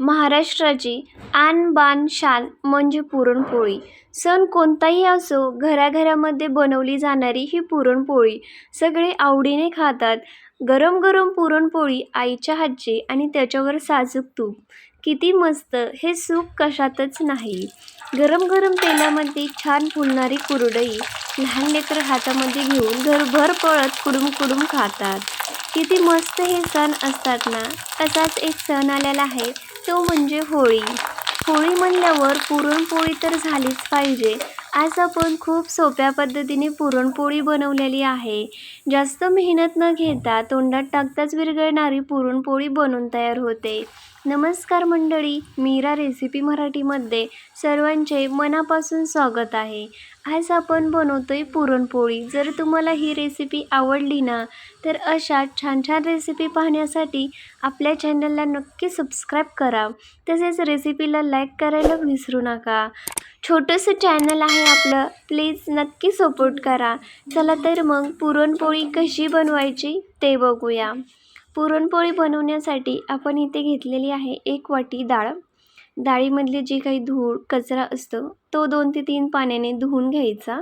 महाराष्ट्राची आन बान शान म्हणजे पुरणपोळी. सण कोणताही असो घराघरामध्ये बनवली जाणारी ही पुरणपोळी सगळे आवडीने खातात. गरम गरम पुरणपोळी आईच्या हातची आणि त्याच्यावर साजूक तूप. किती मस्त हे सुख कशातच नाही. गरम गरम तेलामध्ये छान फुलणारी कुरडई लहान लेकरं हातामध्ये घेऊन घरभर पळत कुडूम कुडूम खातात. किती मस्त हे सण असतात ना? तसाच एक सण आलेला आहे तो म्हणजे होळी. होळी म्हणल्यावर पुरणपोळी तर झालीच पाहिजे. आज आपण खूप सोप्या पद्धतीने पुरणपोळी बनवलेली आहे. जास्त मेहनत न घेता तोंडात टाकताच विरघळणारी पुरणपोळी बनून तयार होते. नमस्कार मंडळी मीरा रेसिपी मराठीमध्ये सर्वांचे मनापासून स्वागत आहे. आज आपण बनवतो आहे पुरणपोळी. जर तुम्हाला ही रेसिपी आवडली ना तर अशा छान छान रेसिपी पाहण्यासाठी आपल्या चॅनलला नक्की सबस्क्राईब करा. तसेच रेसिपीला लाईक करायला विसरू नका. छोटंसं चॅनल आहे आपलं प्लीज नक्की सपोर्ट करा. चला तर मग पुरणपोळी कशी बनवायची ते बघूया. पुरणपोळी बनवण्यासाठी आपण इथे घेतलेली आहे एक वाटी डाळ. डाळीमधली जे काही धूळ कचरा असतो तो दोन ते तीन पाण्याने धुवून घ्यायचा.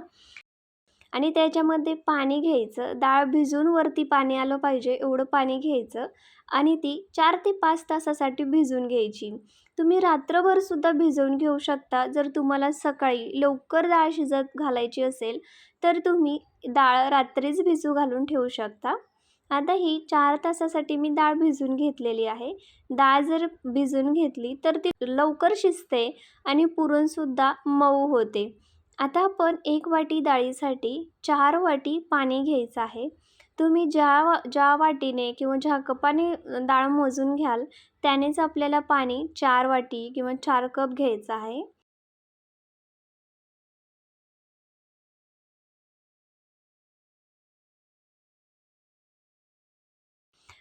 आणि त्याच्यामध्ये पाणी घ्यायचं. डाळ भिजून वरती पाणी आलं पाहिजे एवढं पाणी घ्यायचं. आणि ती चार ते पाच तासासाठी भिजून घ्यायची. तुम्ही रात्रभरसुद्धा भिजवून घेऊ शकता. जर तुम्हाला सकाळी लवकर डाळ शिजत घालायची असेल तर तुम्ही डाळ रात्रीच भिजू घालून ठेवू शकता. आता ही चार तासासाठी मी डाळ भिजून घेतलेली आहे. डाळ जर भिजून घेतली तर ती लवकर शिजते आणि पुरणसुद्धा मऊ होते. आता आपण एक वाटी डाळीसाठी चार वाटी पाणी घ्यायचं आहे. तुम्ही ज्या वा ज्या वाटीने किंवा ज्या कपाने डाळ मोजून घ्याल त्यानेच आपल्याला पाणी चार वाटी किंवा चार कप घ्यायचं आहे.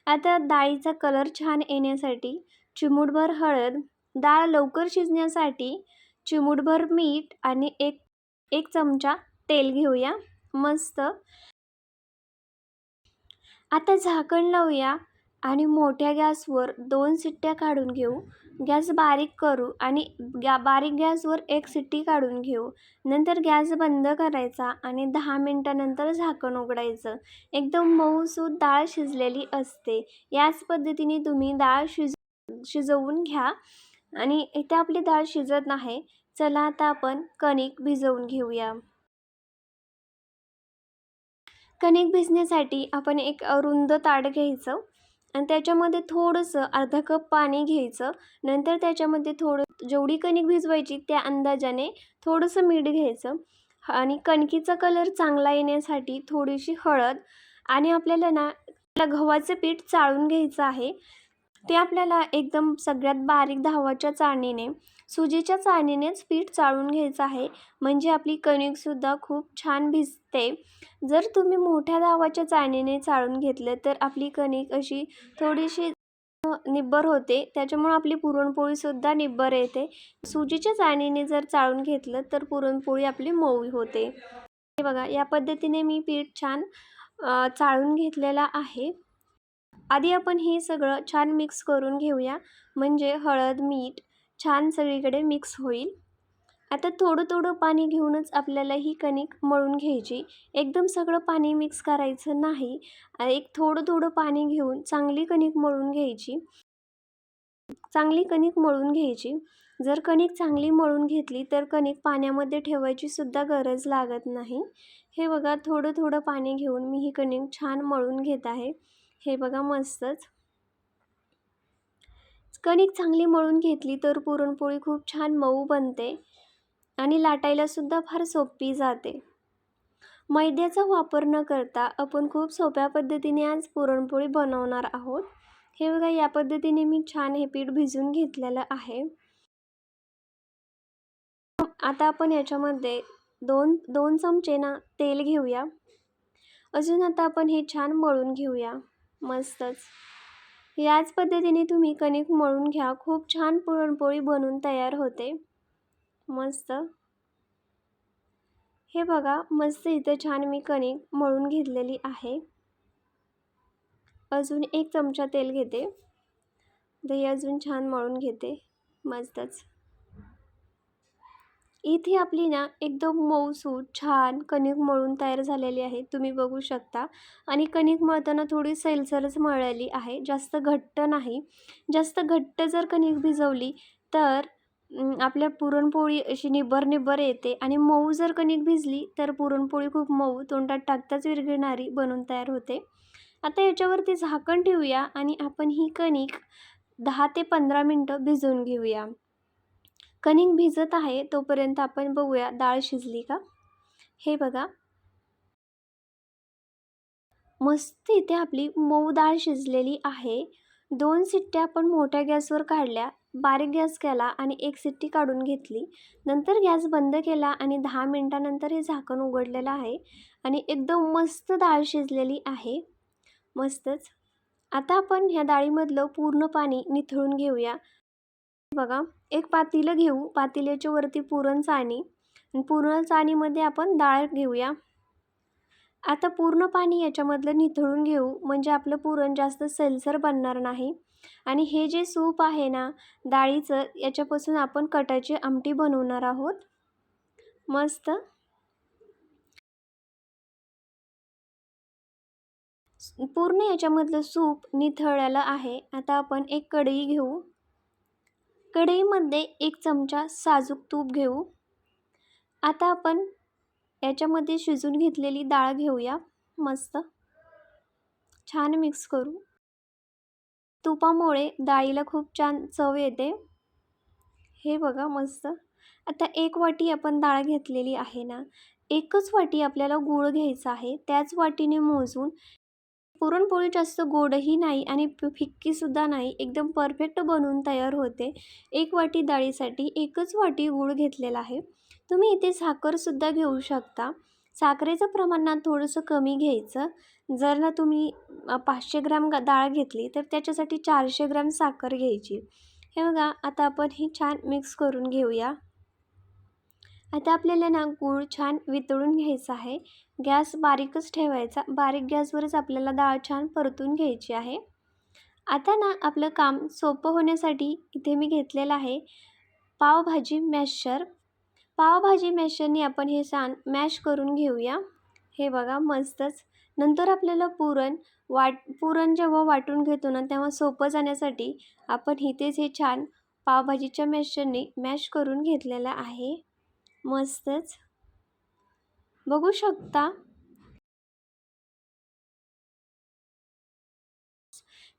आता डाळीचा कलर छान येण्यासाठी चिमूटभर हळद डाळ लवकर शिजण्यासाठी चिमूटभर मीठ आणि एक एक चमचा तेल घेऊया. मस्त. आता झाकण लावूया आणि मोठ्या गॅसवर दोन शिट्ट्या काढून घेऊ. गॅस बारीक करू आणि गॅ बारीक गॅसवर एक शिट्टी काढून घेऊ. नंतर गॅस बंद करायचा आणि दहा मिनटानंतर झाकण उघडायचं. एकदम मऊसूत डाळ शिजलेली असते. याच पद्धतीने तुम्ही डाळ शिज शिजवून घ्या. आणि इथे आपली डाळ शिजत नाही. चला आता आपण कणिक भिजवून घेऊया. कणिक भिजण्यासाठी आपण एक रुंद ताट घ्यायचं. आणि त्याच्यामध्ये थोडंसं अर्धा कप पाणी घ्यायचं. नंतर त्याच्यामध्ये थोडं जेवढी कणिक भिजवायची त्या अंदाजाने थोडंसं मीठ घ्यायचं. आणि कणकीचा कलर चांगला येण्यासाठी थोडीशी हळद आणि आपल्याला ना गव्हाचं पीठ चाळून घ्यायचं आहे. ते आपल्याला एकदम सगळ्यात बारीक धावाच्या चाळणीने सुजीच्या चाळणीनेच पीठ चाळून घ्यायचं आहे. म्हणजे आपली कणिकसुद्धा खूप छान भिजते. जर तुम्ही मोठ्या धावाच्या चाळणीने चाळून घेतलं तर आपली कणिक अशी थोडीशी निब्बर होते. त्याच्यामुळे आपली पुरणपोळीसुद्धा निब्बर येते. सुजीच्या चाळणीने जर चाळून घेतलं तर पुरणपोळी आपली मऊ होते. हे बघा या पद्धतीने मी पीठ छान चाळून घेतलेला आहे. आधी आपण हे सगळं छान मिक्स करून घेऊया. म्हणजे हळद मीठ छान सगळीकडे मिक्स होईल. आता थोडं थोडं पाणी घेऊनच आपल्याला ही कणिक मळून घ्यायची. एकदम सगळं पाणी मिक्स करायचं नाही. एक थोडं थोडं पाणी घेऊन चांगली कणिक मळून घ्यायची. चांगली कणिक मळून घ्यायची. जर कणिक चांगली मळून घेतली तर कणिक पाण्यामध्ये ठेवायची सुद्धा गरज लागत नाही. हे बघा थोडं थोडं पाणी घेऊन मी ही कणिक छान मळून घेत आहे. हे बघा मस्तच. कणिक चांगली मळून घेतली तर पुरणपोळी खूप छान मऊ बनते आणि लाटायलासुद्धा फार सोपी जाते. मैद्याचा वापर न करता आपण खूप सोप्या पद्धतीने आज पुरणपोळी बनवणार आहोत. हे बघा या पद्धतीने मी छान हे पीठ भिजून घेतलेलं आहे. आता आपण याच्यामध्ये दोन दोन चमचे ना तेल घेऊया. अजून आता आपण हे छान मळून घेऊया. मस्तच. याच पद्धतीने तुम्ही कणिक मळून घ्या. खूप छान पुरणपोळी बनून तयार होते. मस्त. हे बघा मस्त इथं छान मी कणिक मळून घेतलेली आहे. अजून एक चमचा तेल घेते. दही अजून छान मळून घेते. मस्तच. इथे आपली ना एकदम मऊसूत छान कणिक मळून तयार झालेली आहे. तुम्ही बघू शकता. आणि कणिक मळताना थोडी सैलसरच मळलेली आहे. जास्त घट्ट नाही. जास्त घट्ट जर कणिक भिजवली तर आपल्या पुरणपोळी अशी निबर निबर येते. आणि मऊ जर कणिक भिजली तर पुरणपोळी खूप मऊ तोंडात टाकताच विरघळणारी बनून तयार होते. आता याच्यावरती झाकण ठेवूया आणि आपण ही कणिक दहा ते पंधरा मिनटं भिजवून घेऊया. कणिक भिजत आहे तोपर्यंत आपण बघूया डाळ शिजली का? हे बघा. मस्त इथे आपली मऊ डाळ शिजलेली आहे. दोन सिट्ट्या आपण मोठ्या गॅसवर काढल्या बारीक गॅस केला आणि एक सिट्टी काढून घेतली. नंतर गॅस बंद केला आणि दहा मिनटानंतर हे झाकण उघडलेलं आहे आणि एकदम मस्त डाळ शिजलेली आहे. मस्तच. आता आपण ह्या डाळीमधलं पूर्ण पाणी निथळून घेऊया. बघा. एक पातेलं घेऊ. पातेल्याच्या वरती पुरण चाळणी पूर्ण पुरण चाळणीमध्ये आपण डाळ घेऊया. आता पूर्ण पाणी याच्यामधलं निथळून घेऊ. म्हणजे आपलं पुरण जास्त सैलसर बनणार नाही. आणि हे जे सूप आहे ना डाळीचं याच्यापासून आपण कटाची आमटी बनवणार आहोत. मस्त. पूर्ण याच्यामधलं सूप निथळलेलं आहे. आता आपण एक कढई घेऊ. कढईमध्ये एक चमचा साजूक तूप घेऊ. आता आपण याच्यामध्ये शिजून घेतलेली डाळ घेऊया. मस्त. छान मिक्स करू. तुपामुळे डाळीला खूप छान चव येते. हे बघा मस्त. आता एक वाटी आपण डाळ घेतलेली आहे ना एकच वाटी आपल्याला गूळ घ्यायचा आहे. त्याच वाटीने मोजून पुरणपोळी जास्त गोडही नाही आणि फिक्कीसुद्धा नाही. एकदम परफेक्ट बनवून तयार होते. एक वाटी डाळीसाठी एकच वाटी गूळ घेतलेला आहे. तुम्ही इथे साखरसुद्धा घेऊ शकता. साखरेचं प्रमाण ना थोडंसं कमी घ्यायचं. जर ना तुम्ही पाचशे ग्राम डाळ घेतली तर त्याच्यासाठी चारशे ग्राम साखर घ्यायची. हे बघा आता आपण ही छान मिक्स करून घेऊया. आता आपल्याला ना गूळ छान वितळून घ्यायचा आहे. गॅस बारीकच ठेवायचा. बारीक गॅसवरच आपल्याला डाळ छान परतून घ्यायची आहे. आता ना आपलं काम सोपं होण्यासाठी इथे मी घेतलेलं आहे पावभाजी मॅशर. पावभाजी मॅशरने आपण हे छान मॅश करून घेऊया. हे बघा मस्तच. नंतर आपल्याला पुरण वाट पुरण जेव्हा वाटून घेतो ना तेव्हा सोपं जाण्यासाठी आपण इथेच हे छान पावभाजीच्या मॅशरने मॅश करून घेतलेलं आहे. मस्तच. बघू शकता.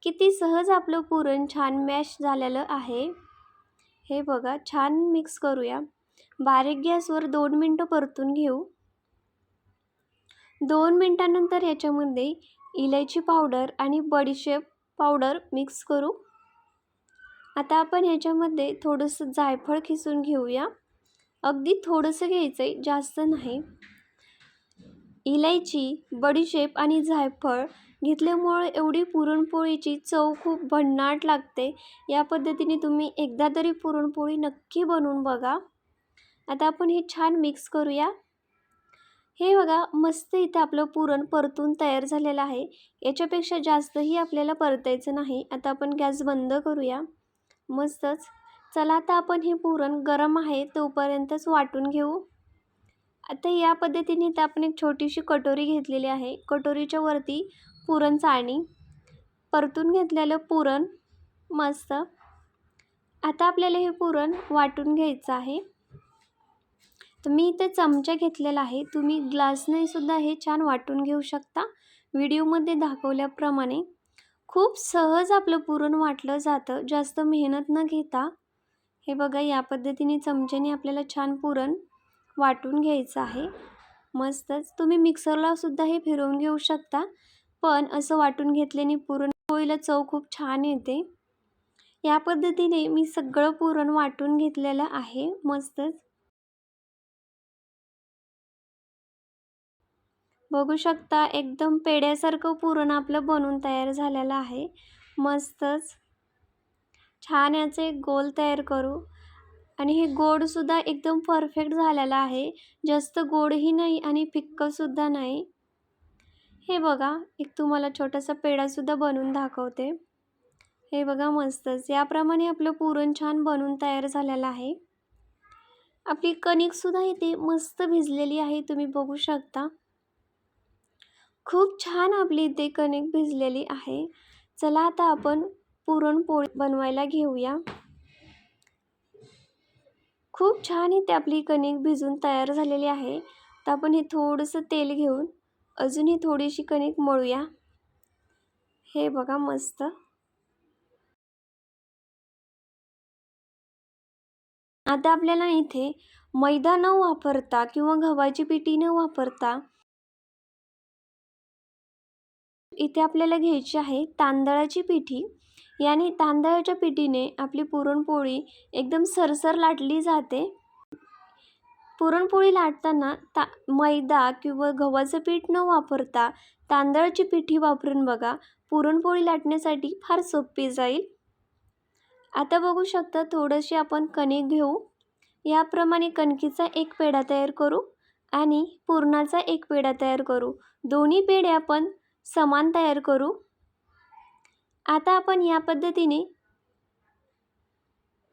किती सहज आपलं पुरण छान मॅश झालेलं आहे. हे बघा छान मिक्स करूया. बारीक गॅसवर दोन मिनटं परतून घेऊ. दोन मिनटानंतर याच्यामध्ये इलायची पावडर आणि बडीशेप पावडर मिक्स करू. आता आपण याच्यामध्ये थोडंसं जायफळ खिसून घेऊया. अगदी थोडंसं घ्यायचं आहे जास्त नाही. इलायची बडीशेप आणि जायफळ घेतल्यामुळे एवढी पुरणपोळीची चव खूप भन्नाट लागते. या पद्धतीने तुम्ही एकदा तरी पुरणपोळी नक्की बनवून बघा. आता आपण हे छान मिक्स करूया. हे बघा मस्त इथे आपलं पुरण परतून तयार झालेलं आहे. याच्यापेक्षा जास्तही आपल्याला परतायचं नाही. आता आपण गॅस बंद करूया. मस्तच. चला आता आपण हे पुरण गरम आहे तोपर्यंतच वाटून घेऊ. आता या पद्धतीने तर आपण एक छोटीशी कटोरी घेतलेली आहे. कटोरीच्या वरती पुरण चाळणी परतून घेतलेलं पुरण मस्त. आता आपल्याला हे पुरण वाटून घ्यायचं आहे. तर मी इथं चमचा घेतलेला आहे. तुम्ही ग्लासने सुद्धा हे छान वाटून घेऊ शकता. व्हिडिओमध्ये दाखवल्याप्रमाणे खूप सहज आपलं पुरण वाटलं जातं. जास्त मेहनत न घेता हे बघा या पद्धतीने चमच्याने आपल्याला छान पुरण वाटून घ्यायचं आहे. मस्तच. तुम्ही मिक्सरला सुद्धा हे फिरवून घेऊ शकता पण असं वाटून घेतल्याने पुरणपोळीला चव खूप छान येते. या पद्धतीने मी सगळं पुरण वाटून घेतलेलं आहे. मस्तच. बघू शकता एकदम पेड्यासारखं पुरण आपलं बनून तयार झालेलं आहे. मस्तच. छान याचे गोल तयार करू. आणि हे गोडसुद्धा एकदम परफेक्ट झालेलं आहे. जास्त गोडही नाही आणि फिक्कंसुद्धा नाही. हे बघा एक तुम्हाला छोटासा पेढासुद्धा बनवून दाखवते. हे बघा मस्तच. याप्रमाणे आपलं पुरण छान बनून तयार झालेलं आहे. आपली कणिकसुद्धा इथे मस्त भिजलेली आहे तुम्ही बघू शकता. खूप छान आपली इथे कणिक भिजलेली आहे. चला आता आपण पुरणपोळी बनवायला घेऊया. खूप छान इथे आपली कणिक भिजून तयार झालेली आहे. तर आपण हे थोडंसं तेल घेऊन अजून ही थोडीशी कणिक मळूया. हे बघा मस्त. आता आपल्याला इथे मैदा न वापरता किंवा गव्हाची पिठी न वापरता इथे आपल्याला घ्यायची आहे तांदळाची पिठी. याने तांदळाच्या पिठीने आपली पुरणपोळी एकदम सरसर लाटली जाते. पुरणपोळी लाटताना ता मैदा किंवा गव्हाचं पीठ न वापरता तांदळाची पिठी वापरून बघा पुरणपोळी लाटण्यासाठी फार सोपी जाईल. आता बघू शकता थोडीशी आपण कणिक घेऊ. याप्रमाणे कणकीचा एक पेढा तयार करू आणि पुरणाचा एक पेढा तयार करू. दोन्ही पेढे आपण समान तयार करू. आता आपण या पद्धतीने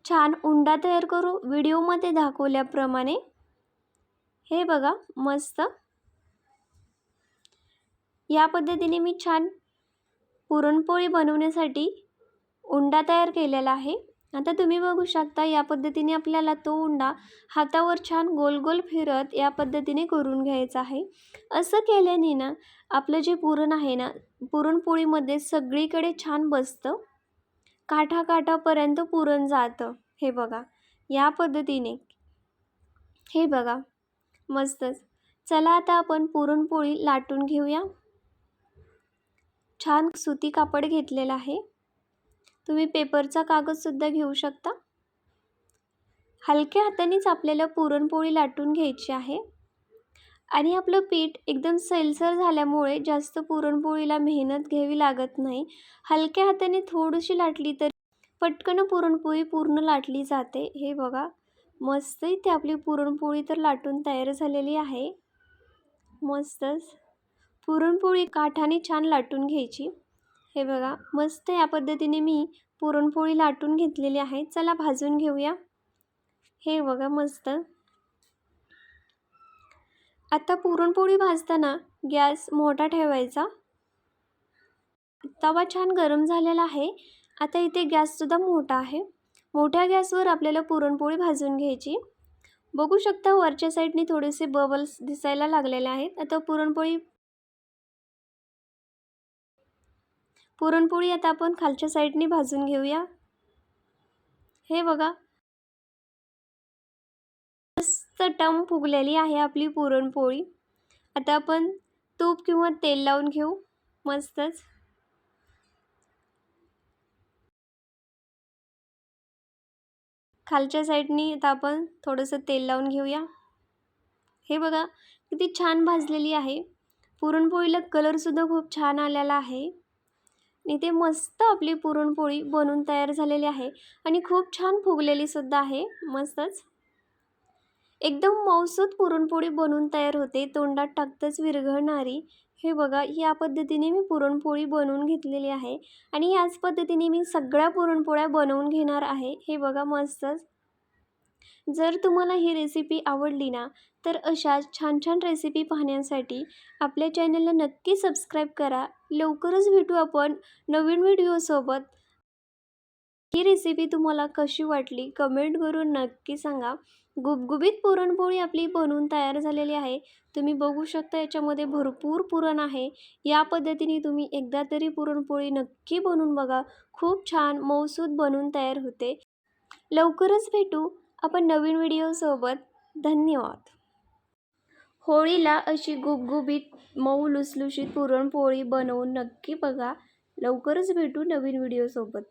छान उंडा तयार करू. व्हिडिओमध्ये दाखवल्याप्रमाणे हे बघा मस्त. या पद्धतीने मी छान पुरणपोळी बनवण्यासाठी उंडा तयार केलेला आहे. आता तुम्ही बघू शकता या पद्धतीने आपल्याला तो उंडा हातावर छान गोल गोल फिरत या पद्धतीने करून घ्यायचा आहे. असं केल्याने ना आपलं जे पुरण आहे ना पुरणपोळीमध्ये सगळीकडे छान बसतं. काठा काठापर्यंत पुरण जातं. हे बघा या पद्धतीने. हे बघा मस्तच. चला आता आपण पुरणपोळी लाटून घेऊया. छान सुती कापड घेतलेलं आहे. तुम्ही पेपरचा कागदसुद्धा घेऊ शकता? हलक्या हातानेच आपल्याला पुरणपोळी लाटून घ्यायची आहे. आणि आपलं पीठ एकदम सैलसर झाल्यामुळे जास्त पुरणपोळीला मेहनत घ्यावी लागत नाही. हलक्या हाताने थोडीशी लाटली तरी पटकन पुरणपोळी पूर्ण लाटली जाते. हे बघा मस्त इथे आपली पुरणपोळी तर लाटून तयार झालेली आहे. मस्तच. पुरणपोळी काठाने छान लाटून घ्यायची. हे बघा मस्त या पद्धतीने मी पुरणपोळी लाटून घेतलेली आहे. चला भाजून घेऊया. हे बघा मस्त. आता पुरणपोळी भाजताना गॅस मोठा ठेवायचा. तवा छान गरम झालेला आहे. आता इथे गॅससुद्धा मोठा आहे. मोठ्या गॅसवर आपल्याला पुरणपोळी भाजून घ्यायची. बघू शकता वरच्या साईडने थोडेसे बबल्स दिसायला लागलेले आहेत. आता पुरणपोळी पुरणपोळी आता आपण खालच्या साईडने भाजून घेऊया. हे बघा. मस्त टम फुगलेली आहे आपली पुरणपोळी. आता आपण तूप किंवा तेल लावून घेऊ. मस्तच. खालच्या साईडनी आता आपण थोडंसं तेल लावून घेऊया. हे बघा किती छान भाजलेली आहे. पुरणपोळीला कलरसुद्धा खूप छान आलेला आहे. इथे मस्त आपली पुरणपोळी बनून तयार झालेली आहे. आणि खूप छान फुगलेलीसुद्धा आहे. मस्तच. एकदम मौसूद पुरणपोळी बनवून तयार होते. तोंडात टाकतच विरघळणारी. हे बघा या पद्धतीने मी पुरणपोळी बनवून घेतलेली आहे. आणि याच पद्धतीने मी सगळ्या पुरणपोळ्या बनवून घेणार आहे. हे बघा मस्तच. जर तुम्हाला ही रेसिपी आवडली ना तर अशाच छान छान रेसिपी पाहण्यासाठी आपल्या चॅनलला नक्की सबस्क्राईब करा. लवकरच भेटू आपण नवीन व्हिडिओसोबत. ही रेसिपी तुम्हाला कशी वाटली कमेंट करून नक्की सांगा. गुबगुबीत पुरणपोळी आपली बनवून तयार झालेली आहे. तुम्ही बघू शकता याच्यामध्ये भरपूर पुरण आहे. या पद्धतीने तुम्ही एकदा तरी पुरणपोळी नक्की बनवून बघा. खूप छान मौसूद बनवून तयार होते. लवकरच भेटू आपण नवीन व्हिडिओसोबत. धन्यवाद. होळीला अशी गुबगुबीत मऊ लुसलुशीत पुरणपोळी बनवून नक्की बघा. लवकरच भेटू नवीन व्हिडिओसोबत